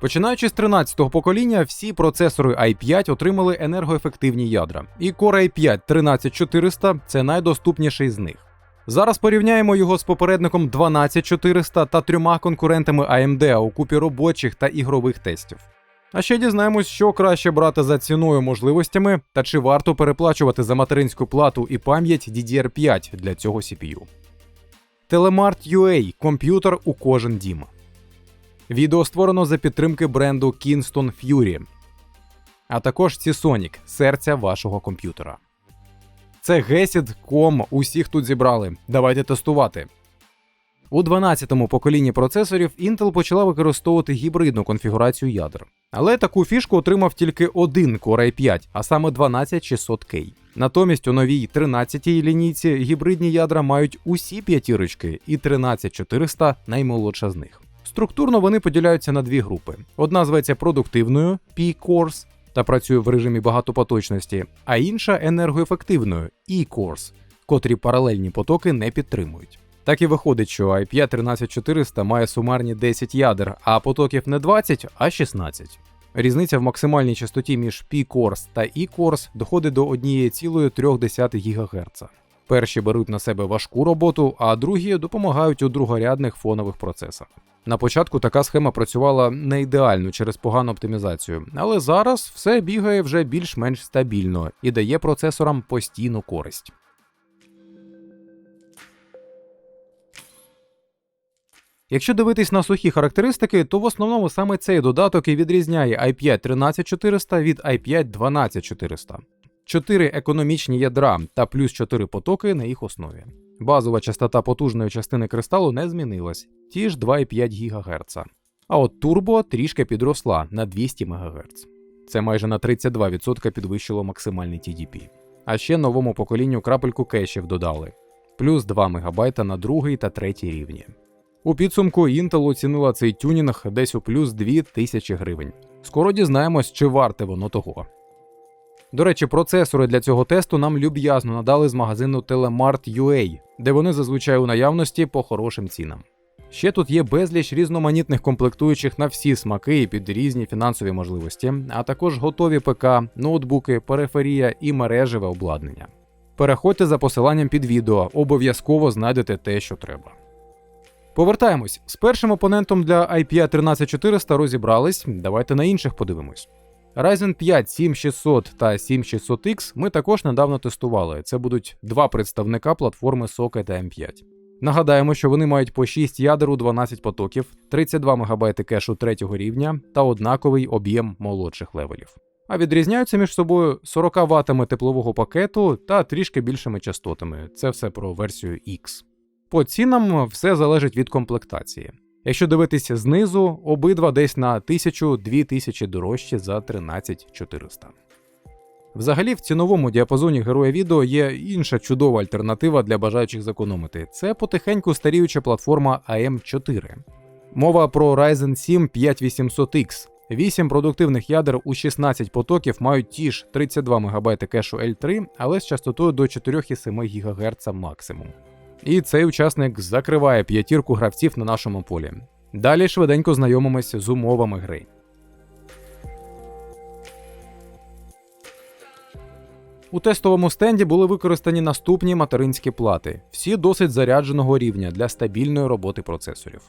Починаючи з 13-го покоління, всі процесори i5 отримали енергоефективні ядра, і Core i5 13400 це найдоступніший з них. Зараз порівняємо його з попередником 12400 та трьома конкурентами AMD у купі робочих та ігрових тестів. А ще дізнаємось, що краще брати за ціною можливостями та чи варто переплачувати за материнську плату і пам'ять DDR5 для цього CPU. Telemart UA комп'ютер у кожен дім. Відео створено за підтримки бренду Kingston Fury, а також Seasonic – серця вашого комп'ютера. Це Gesid.com, усіх тут зібрали. Давайте тестувати. У 12-му поколінні процесорів Intel почала використовувати гібридну конфігурацію ядер. Але таку фішку отримав тільки один Core i5, а саме 12600K. Натомість у новій 13-й лінійці гібридні ядра мають усі п'ятірочки, і 13400 наймолодша з них. Структурно вони поділяються на дві групи: одна зветься продуктивною P-Cores та працює в режимі багатопоточності, а інша енергоефективною E-Cores, котрі паралельні потоки не підтримують. Так і виходить, що i5 13400 має сумарні 10 ядер, а потоків не 20, а 16. Різниця в максимальній частоті між P-Cores та E-Cores доходить до 1,3 ГГц. Перші беруть на себе важку роботу, а другі допомагають у другорядних фонових процесах. На початку така схема працювала не ідеально через погану оптимізацію, але зараз все бігає вже більш-менш стабільно і дає процесорам постійну користь. Якщо дивитись на сухі характеристики, то в основному саме цей додаток і відрізняє i5 13400 від i5 12400. 4 економічні ядра та плюс 4 потоки на їх основі. Базова частота потужної частини кристалу не змінилась, ті ж 2,5 ГГц. А от турбо трішки підросла на 200 МГц. Це майже на 32% підвищило максимальний TDP. А ще новому поколінню крапельку кешів додали, плюс 2 МБ на другий та третій рівні. У підсумку Intel оцінила цей тюнінг десь у плюс 2000 гривень. Скоро дізнаємось, чи варте воно того. До речі, процесори для цього тесту нам люб'язно надали з магазину Telemart UA, де вони зазвичай у наявності по хорошим цінам. Ще тут є безліч різноманітних комплектуючих на всі смаки і під різні фінансові можливості, а також готові ПК, ноутбуки, периферія і мережеве обладнання. Переходьте за посиланням під відео, обов'язково знайдете те, що треба. Повертаємось. З першим опонентом для IPA 13400 розібрались. Давайте на інших подивимось. Ryzen 5 7600 та 7600X ми також недавно тестували. Це будуть два представника платформи Socket M5. Нагадаємо, що вони мають по 6 ядер у 12 потоків, 32 МБ кешу третього рівня та однаковий об'єм молодших левелів. А відрізняються між собою 40 ватами теплового пакету та трішки більшими частотами. Це все про версію X. По цінам все залежить від комплектації. Якщо дивитися знизу, обидва десь на 1000-2000 тисячі дорожчі за 13400. Взагалі, в ціновому діапазоні героя відео є інша чудова альтернатива для бажаючих зекономити. Це потихеньку старіюча платформа AM4. Мова про Ryzen 7 5800X. 8 продуктивних ядер у 16 потоків мають ті ж 32 МБ кешу L3, але з частотою до 4,7 ГГц максимум. І цей учасник закриває п'ятірку гравців на нашому полі. Далі швиденько знайомимося з умовами гри. У тестовому стенді були використані наступні материнські плати, всі досить зарядженого рівня для стабільної роботи процесорів.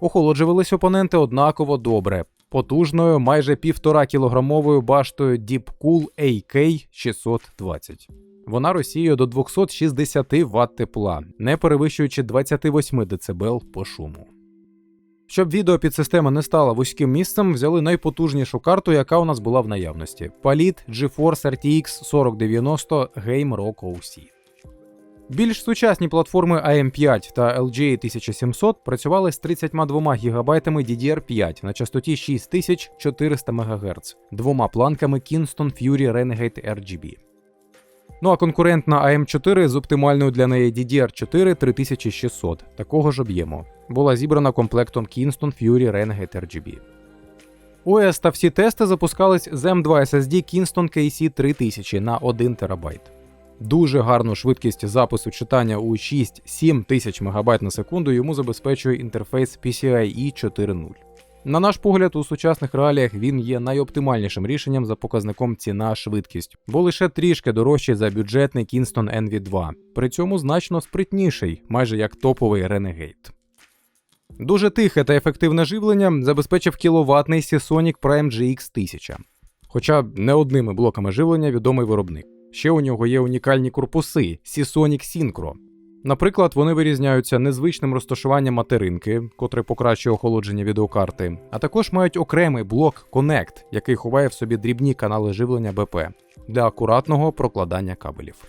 Охолоджувались опоненти однаково добре, потужною майже 1,5 кілограмовою баштою Deepcool AK620. Вона розсіює до 260 Вт тепла, не перевищуючи 28 дБ по шуму. Щоб відеопідсистема не стала вузьким місцем, взяли найпотужнішу карту, яка у нас була в наявності: Palit GeForce RTX 4090 Game Rock OC. Більш сучасні платформи AM5 та LGA 1700 працювали з 32 ГБ DDR5 на частоті 6400 МГц, двома планками Kingston Fury Renegade RGB. Ну а конкурентна AM4 з оптимальною для неї DDR4 3600 такого ж об'єму. Була зібрана комплектом Kingston Fury Renegade RGB. ОС та всі тести запускались з M2 SSD Kingston KC 3000 на 1 ТБ. Дуже гарну швидкість запису читання у 6-7 тисяч МБ на секунду йому забезпечує інтерфейс PCIe 4.0. На наш погляд, у сучасних реаліях він є найоптимальнішим рішенням за показником ціна-швидкість, бо лише трішки дорожчий за бюджетний Kingston NV2, при цьому значно спритніший, майже як топовий Renegade. Дуже тихе та ефективне живлення забезпечив кіловатний Seasonic Prime GX 1000. Хоча не одними блоками живлення відомий виробник. Ще у нього є унікальні корпуси Seasonic Synchro. Наприклад, вони вирізняються незвичним розташуванням материнки, котре покращує охолодження відеокарти, а також мають окремий блок Connect, який ховає в собі дрібні канали живлення БП для акуратного прокладання кабелів.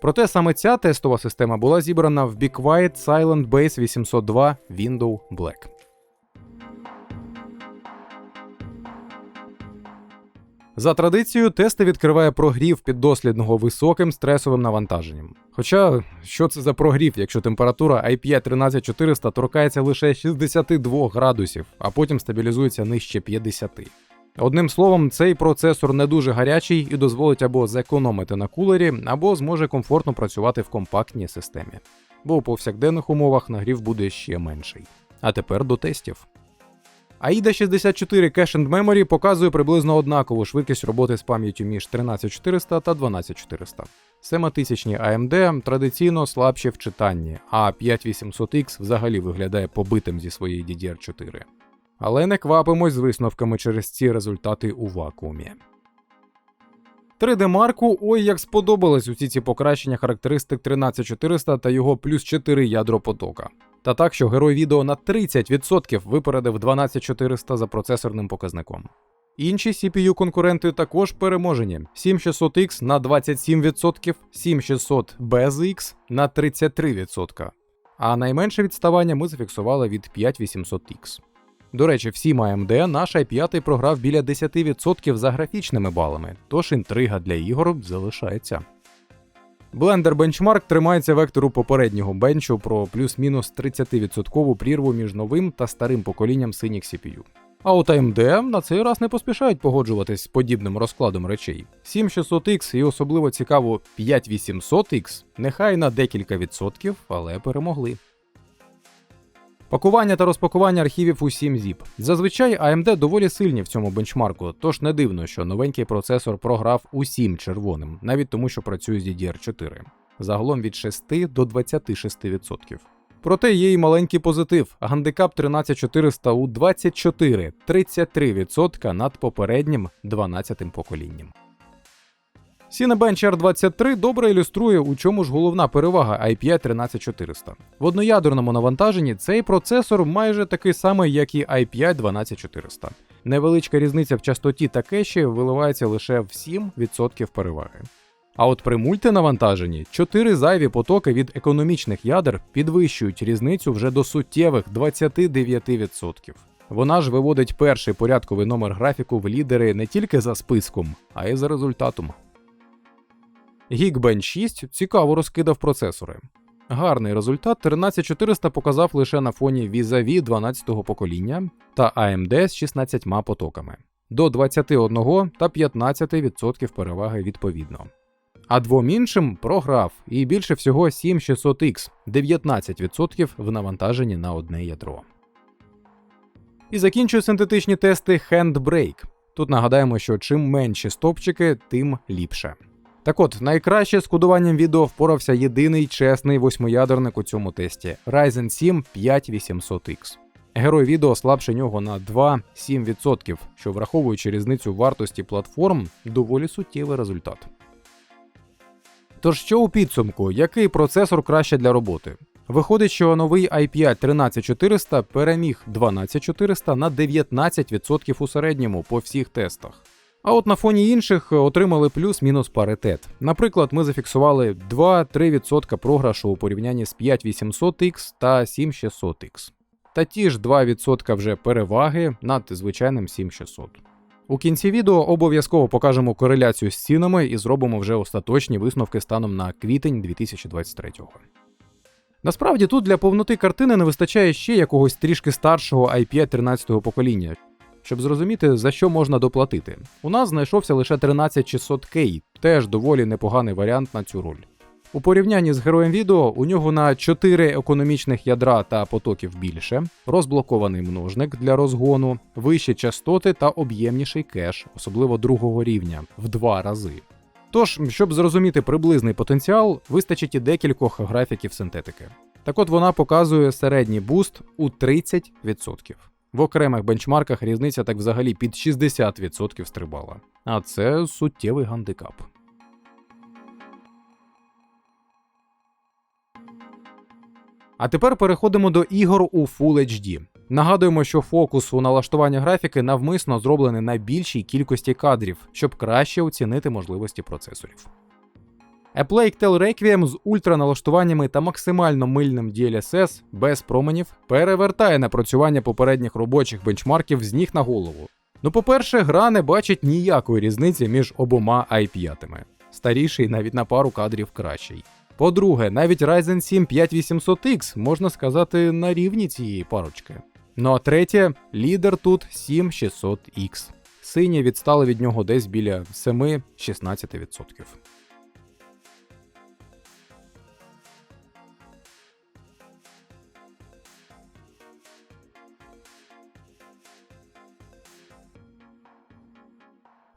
Проте саме ця тестова система була зібрана в BeQuiet Silent Base 802 Window Black. За традицією, тести відкриває прогрів піддослідного високим стресовим навантаженням. Хоча, що це за прогрів, якщо температура i5 13400 торкається лише 62 градусів, а потім стабілізується нижче 50. Одним словом, цей процесор не дуже гарячий і дозволить або зекономити на кулері, або зможе комфортно працювати в компактній системі. Бо у повсякденних умовах нагрів буде ще менший. А тепер до тестів. AIDA 64 Cache and Memory показує приблизно однакову швидкість роботи з пам'яттю між 13400 та 12400. 7000 AMD традиційно слабші в читанні, а 5800X взагалі виглядає побитим зі своєї DDR4. Але не квапимось з висновками через ці результати у вакуумі. 3D Марку ой як сподобались усі ці покращення характеристик 13400 та його плюс 4 ядро потока. Та так, що герой відео на 30% випередив 12400 за процесорним показником. Інші CPU-конкуренти також переможені: 7600X на 27%, 7600 без X на 33%. А найменше відставання ми зафіксували від 5800X. До речі, всім AMD наш i5 програв біля 10% за графічними балами, тож інтрига для ігор залишається. Blender Benchmark тримається вектору попереднього бенчу про плюс-мінус 30% прірву між новим та старим поколінням синіх CPU. А от AMD на цей раз не поспішають погоджуватись з подібним розкладом речей. 7600X і особливо цікаво 5800X нехай на декілька відсотків, але перемогли. Пакування та розпакування архівів у 7-zip. Зазвичай AMD доволі сильні в цьому бенчмарку, тож не дивно, що новенький процесор програв усім червоним, навіть тому, що працює з DDR4. Загалом від 6 до 26%. Проте є й маленький позитив. Гандикап 13400 у 24 33% над попереднім 12-тим поколінням. Cinebench R23 добре ілюструє, у чому ж головна перевага i5 13400. В одноядерному навантаженні цей процесор майже такий самий, як і i5 12400. Невеличка різниця в частоті та кеші виливається лише в 7% переваги. А от при мультинавантаженні 4 зайві потоки від економічних ядер підвищують різницю вже до суттєвих 29%. Вона ж виводить перший порядковий номер графіку в лідери не тільки за списком, а й за результатом. Geekbench 6 цікаво розкидав процесори. Гарний результат 13400 показав лише на фоні Vis-a-vis 12-го покоління та AMD з 16 потоками до 21 та 15% переваги відповідно. А двом іншим програв і більше всього 7600X 19% в навантаженні на одне ядро. І закінчую синтетичні тести Handbrake. Тут нагадаємо, що чим менші стопчики, тим ліпше. Так от, найкраще з кодуванням відео впорався єдиний чесний восьмиядерник у цьому тесті Ryzen 7 5800X. Герой відео слабше нього на 2-7%, що враховуючи різницю вартості платформ, доволі суттєвий результат. Тож що у підсумку, який процесор краще для роботи? Виходить, що новий i5 13400 переміг 12400 на 19% у середньому по всіх тестах. А от на фоні інших отримали плюс-мінус паритет. Наприклад, ми зафіксували 2-3% програшу у порівнянні з 5800X та 7600X. Та ті ж 2% вже переваги над звичайним 7600. У кінці відео обов'язково покажемо кореляцію з цінами і зробимо вже остаточні висновки станом на квітень 2023-го. Насправді тут для повноти картини не вистачає ще якогось трішки старшого i5 13-го покоління, щоб зрозуміти, за що можна доплатити. У нас знайшовся лише 13600K, теж доволі непоганий варіант на цю роль. У порівнянні з героєм відео у нього на 4 економічних ядра та потоків більше, розблокований множник для розгону, вищі частоти та об'ємніший кеш, особливо другого рівня, в два рази. Тож, щоб зрозуміти приблизний потенціал, вистачить і декількох графіків синтетики. Так от вона показує середній буст у 30%. В окремих бенчмарках різниця так взагалі під 60% стрибала. А це суттєвий гандикап. А тепер переходимо до ігор у Full HD. Нагадуємо, що фокус у налаштуванні графіки навмисно зроблений на більшій кількості кадрів, щоб краще оцінити можливості процесорів. A Plague Tale Requiem з ультраналаштуваннями та максимально мильним DLSS без променів перевертає напрацювання попередніх робочих бенчмарків з ніг на голову. Ну, по-перше, гра не бачить ніякої різниці між обома i5. Старіший навіть на пару кадрів кращий. По-друге, навіть Ryzen 7 5800X можна сказати на рівні цієї парочки. Ну а третє, лідер тут 7600X. Сині відстали від нього десь біля 7-16%.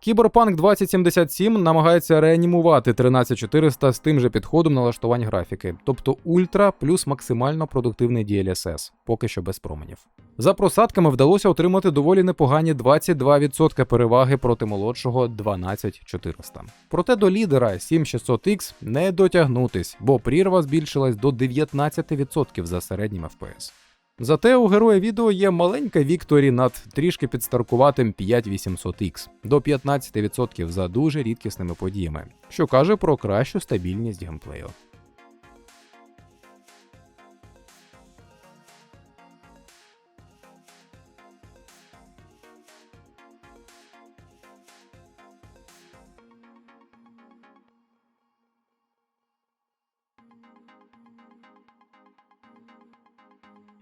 Кіберпанк 2077 намагається реанімувати 13400 з тим же підходом налаштувань графіки, тобто ультра плюс максимально продуктивний DLSS, поки що без променів. За просадками вдалося отримати доволі непогані 22% переваги проти молодшого 12400. Проте до лідера 7600X не дотягнутись, бо прірва збільшилась до 19% за середнім FPS. Зате у героя відео є маленька Вікторі над трішки підстаркуватим 5800X до 15% за дуже рідкісними подіями, що каже про кращу стабільність геймплею.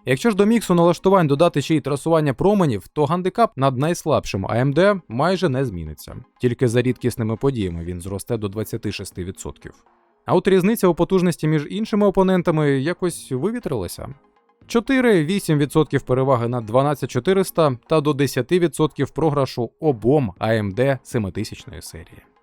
Якщо ж до міксу налаштувань додати ще й трасування променів, то гандикап над найслабшим AMD майже не зміниться. Тільки за рідкісними подіями він зросте до 26%. А от різниця у потужності між іншими опонентами якось вивітрилася. 4-8% переваги над 12400 та до 10% програшу обом AMD 7000 серії.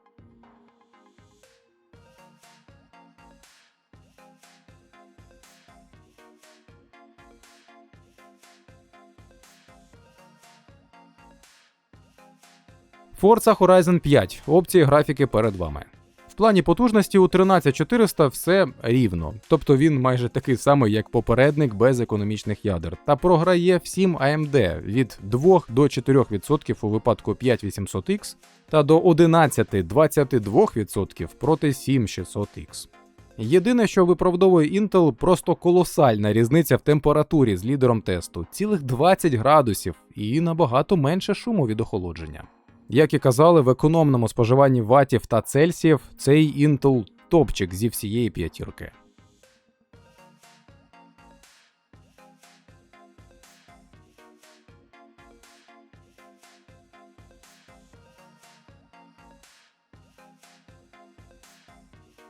Forza Horizon 5. Опції графіки перед вами. В плані потужності у 13400 все рівно, тобто він майже такий самий, як попередник без економічних ядер, та програє всім AMD від 2 до 4% у випадку 5800X та до 11-22% проти 7600X. Єдине, що виправдовує Intel, просто колосальна різниця в температурі з лідером тесту цілих 20 градусів і набагато менше шуму від охолодження. Як і казали, в економному споживанні ватів та цельсіїв цей Intel топчик зі всієї п'ятірки.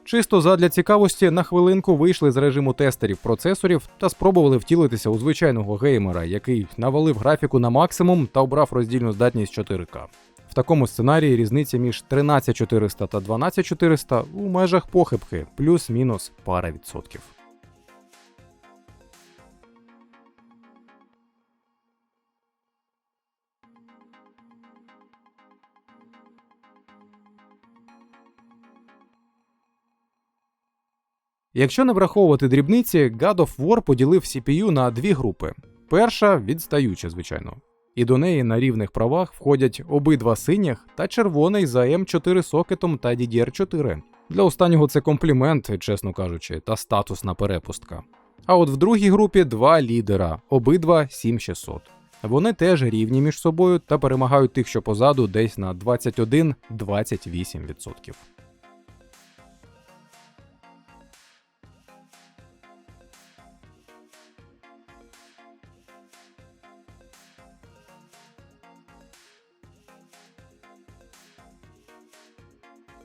Чисто задля цікавості на хвилинку вийшли з режиму тестерів процесорів та спробували втілитися у звичайного геймера, який навалив графіку на максимум та обрав роздільну здатність 4К. В такому сценарії різниця між 13400 та 12400 у межах похибки, плюс-мінус пара відсотків. Якщо не враховувати дрібниці, God of War поділив CPU на дві групи. Перша відстаюча, звичайно. І до неї на рівних правах входять обидва синіх та червоний за М4 сокетом та DDR4. Для останнього це комплімент, чесно кажучи, та статусна перепустка. А от в другій групі два лідера, обидва 7600. Вони теж рівні між собою та перемагають тих, що позаду, десь на 21-28%.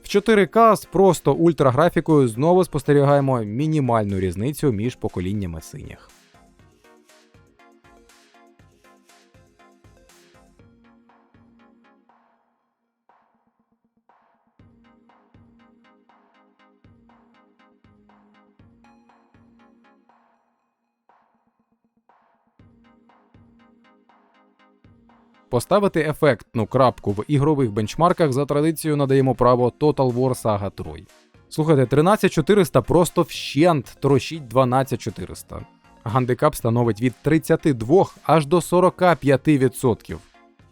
В 4К з просто ультраграфікою знову спостерігаємо мінімальну різницю між поколіннями синіх. Поставити ефектну крапку в ігрових бенчмарках за традицією надаємо право Total War Saga Troy. Слухайте, 13400 просто вщент трощить 12400. Гандикап становить від 32 аж до 45%.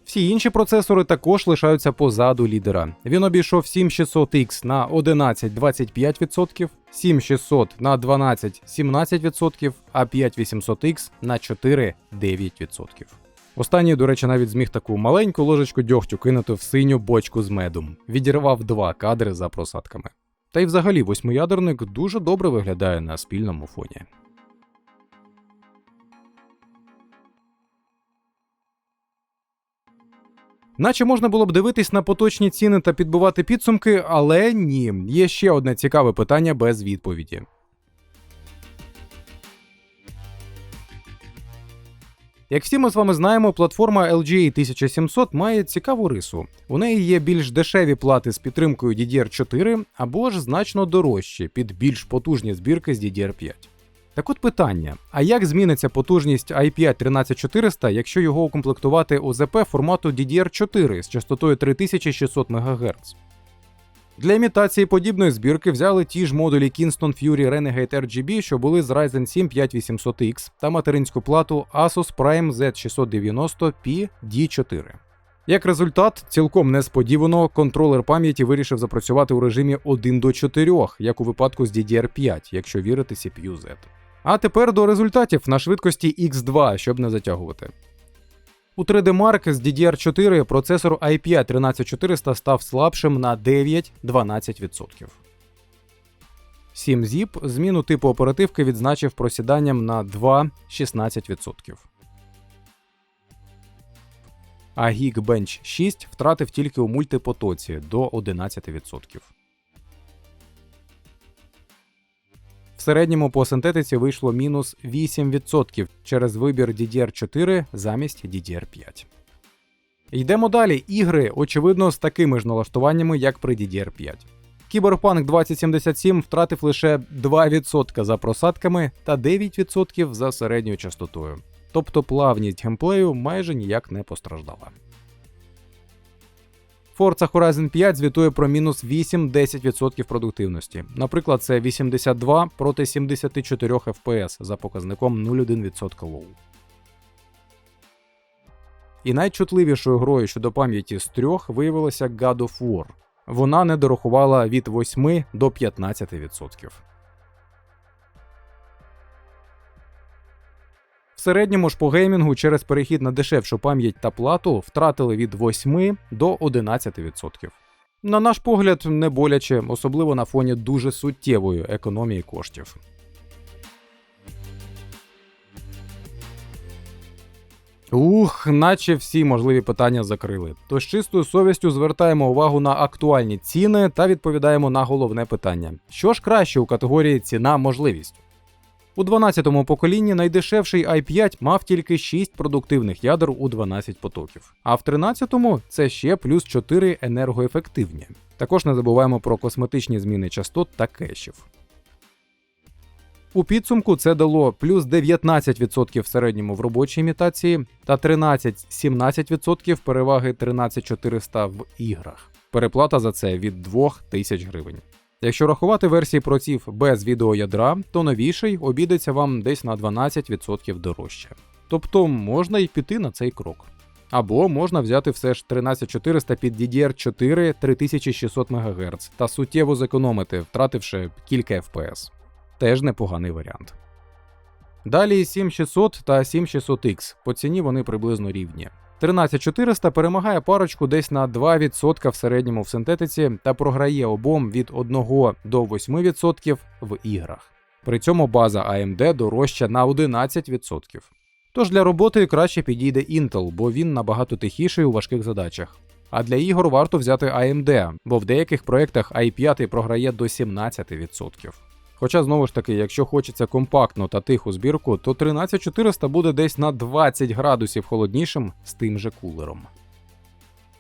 Всі інші процесори також лишаються позаду лідера. Він обійшов 7600X на 11-25%, 7600 на 12-17%, а 5800X на 4-9%. Останній, до речі, навіть зміг таку маленьку ложечку дьогтю кинути в синю бочку з медом. Відірвав два кадри за просадками. Та й взагалі восьмиядерник дуже добре виглядає на спільному фоні. Наче можна було б дивитись на поточні ціни та підбивати підсумки, але ні, є ще одне цікаве питання без відповіді. Як всі ми з вами знаємо, платформа LGA 1700 має цікаву рису. У неї є більш дешеві плати з підтримкою DDR4 або ж значно дорожчі під більш потужні збірки з DDR5. Так от питання: а як зміниться потужність i5 13400, якщо його укомплектувати ОЗП формату DDR4 з частотою 3600 МГц? Для імітації подібної збірки взяли ті ж модулі Kingston Fury Renegade RGB, що були з Ryzen 7 5800X та материнську плату Asus Prime Z690P D4. Як результат, цілком несподівано контролер пам'яті вирішив запрацювати у режимі 1 до 4, як у випадку з DDR5, якщо вірити CPU Z. А тепер до результатів на швидкості X2, щоб не затягувати. У 3D Mark з DDR4 процесор i5 13400 став слабшим на 9-12%. 7-ZIP зміну типу оперативки відзначив просіданням на 2-16%. А Geekbench 6 втратив тільки у мультипотоці до 11%. Середньому по синтетиці вийшло мінус 8% через вибір DDR4 замість DDR5. Йдемо далі. Ігри, очевидно, з такими ж налаштуваннями, як при DDR5. Cyberpunk 2077 втратив лише 2% за просадками та 9% за середньою частотою. Тобто плавність геймплею майже ніяк не постраждала. Forza Horizon 5 звітує про мінус 8-10% продуктивності. Наприклад, це 82 проти 74 FPS за показником 0,1% лоу. І найчутливішою грою щодо пам'яті з трьох виявилася God of War. Вона не дорахувала від 8 до 15%. Середньому ж по геймінгу через перехід на дешевшу пам'ять та плату втратили від 8 до 11%. На наш погляд, не боляче, особливо на фоні дуже суттєвої економії коштів. Ух, наче всі можливі питання закрили. Тож чистою совістю звертаємо увагу на актуальні ціни та відповідаємо на головне питання: що ж краще у категорії ціна можливість? У 12-му поколінні найдешевший i5 мав тільки 6 продуктивних ядер у 12 потоків, а в 13-му це ще плюс 4 енергоефективні. Також не забуваємо про косметичні зміни частот та кешів. У підсумку це дало плюс 19% в середньому в робочій імітації та 13-17% переваги 13400 в іграх. Переплата за це від 2000 гривень. Якщо рахувати версії проців без відеоядра, то новіший обійдеться вам десь на 12% дорожче. Тобто можна й піти на цей крок. Або можна взяти все ж 13400 під DDR4 3600 МГц та суттєво зекономити, втративши кілька FPS. Теж непоганий варіант. Далі 7600 та 7600X. По ціні вони приблизно рівні. 13400 перемагає парочку десь на 2% в середньому в синтетиці та програє обом від 1 до 8% в іграх. При цьому база AMD дорожча на 11%. Тож для роботи краще підійде Intel, бо він набагато тихіший у важких задачах. А для ігор варто взяти AMD, бо в деяких проєктах i5 програє до 17%. Хоча знову ж таки, якщо хочеться компактну та тиху збірку, то 13400 буде десь на 20 градусів холоднішим з тим же кулером.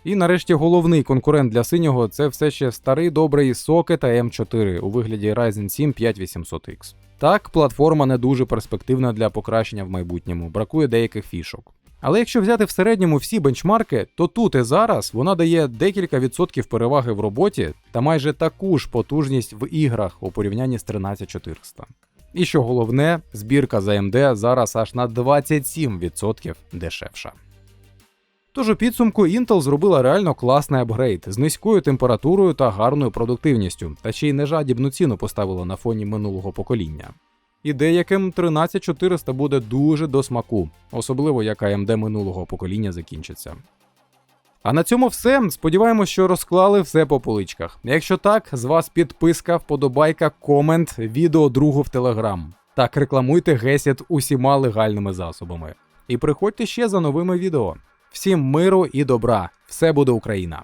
І нарешті головний конкурент для синього це все ще старий добрий Socket AM4 у вигляді Ryzen 7 5800X. Так, платформа не дуже перспективна для покращення в майбутньому, бракує деяких фішок. Але якщо взяти в середньому всі бенчмарки, то тут і зараз вона дає декілька відсотків переваги в роботі та майже таку ж потужність в іграх у порівнянні з 13400. І що головне, збірка з AMD зараз аж на 27% дешевша. Тож у підсумку Intel зробила реально класний апгрейд з низькою температурою та гарною продуктивністю, та ще й нежадібну ціну поставила на фоні минулого покоління. І деяким 13400 буде дуже до смаку, особливо як AMD минулого покоління закінчиться. А на цьому все. Сподіваємось, що розклали все по поличках. Якщо так, з вас підписка, вподобайка, комент, відео другу в Телеграм. Так рекламуйте Гесіт усіма легальними засобами. І приходьте ще за новими відео. Всім миру і добра! Все буде Україна!